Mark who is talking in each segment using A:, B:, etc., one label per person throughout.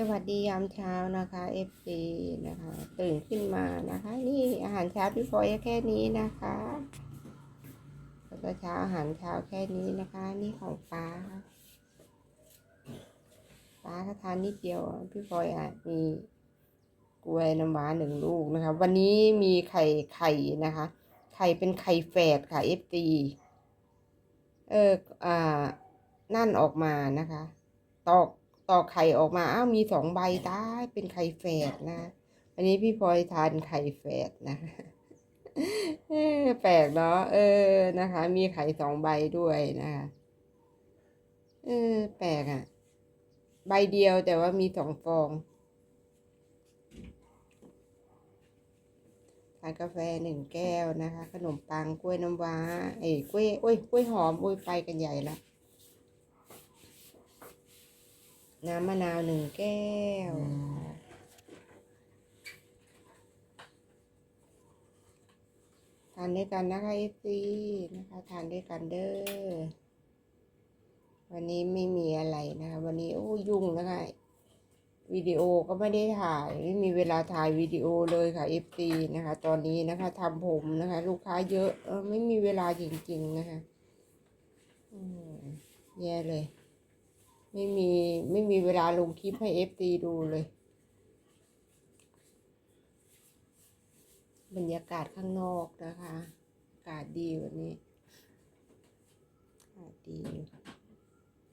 A: สวัสดียามเช้านะคะ FC นะคะตื่นขึ้นมานะคะ นี่อาหารเช้าพี่พลอยแค่นี้นะคะแล้วก็เช้าอาหารเช้าแค่นี้นะคะ นี่ของป้าป้าก็ทานนิดเดียว พี่พลอยอะมีกล้วยน้ำว้าหนึ่งลูกนะคะ วันนี้มีไข่ไข่นะคะ ไข่เป็นไข่แฝดค่ะ FD เอออ่านั่นออกมานะคะ ตอก ตอกไข่ออกมาอ้าวมีสองใบตายเป็นไข่แฝดนะ อันนี้พี่พลอยทานไข่แฝดนะแปลกเนาะเออนะคะ มีไข่สองใบด้วยนะคะเออแปลกอะ่ะ ใบเดียวแต่ว่ามีสองฟองทานกาแฟหนึ่งแก้วนะคะ ขนมปังกล้วยน้ำว้า เอ้ยกล้วยโอ้ยกล้วยหอมโอ้ยไปกันใหญ่ละ น้ำมะนาวหนึ่งแก้ว ทานด้วยกันนะคะเอฟซีนะคะ ทานด้วยกันเด้อ วันนี้ไม่มีอะไรนะคะ วันนี้โอ้ยุ่งนะคะวิดีโอก็ไม่ได้ถ่าย ไม่มีเวลาถ่ายวิดีโอเลยค่ะเอฟซีนะคะ ตอนนี้นะคะทำผมนะคะ ลูกค้าเยอะเออไม่มีเวลาจริงๆนะคะอืมแย่เลย ไม่มีไม่มีเวลาลงคลิปให้เอฟซีดูเลย บรรยากาศข้างนอกนะคะ อากาศดีวันนี้อากาศดี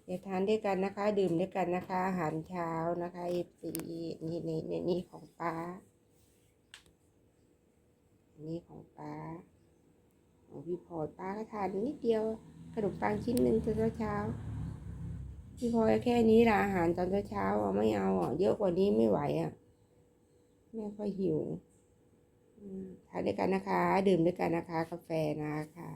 A: เดี๋ยวทานด้วยกันนะคะ ดื่มด้วยกันนะคะ อาหารเช้านะคะเอฟซีนี่นี่นี่นี่ของป้านี่ของป้าของพี่พอป้าก็ทานนิดเดียวขนมปังชิ้นหนึ่งตอนเช้า พี่พลอยแค่นี้ละอาหารตอนเช้าๆอะไม่เอาอะเยอะกว่านี้ไม่ไหวอะไม่ค่อยหิวทานด้วยกันนะคะ ดื่มด้วยกันนะคะ กาแฟนะคะ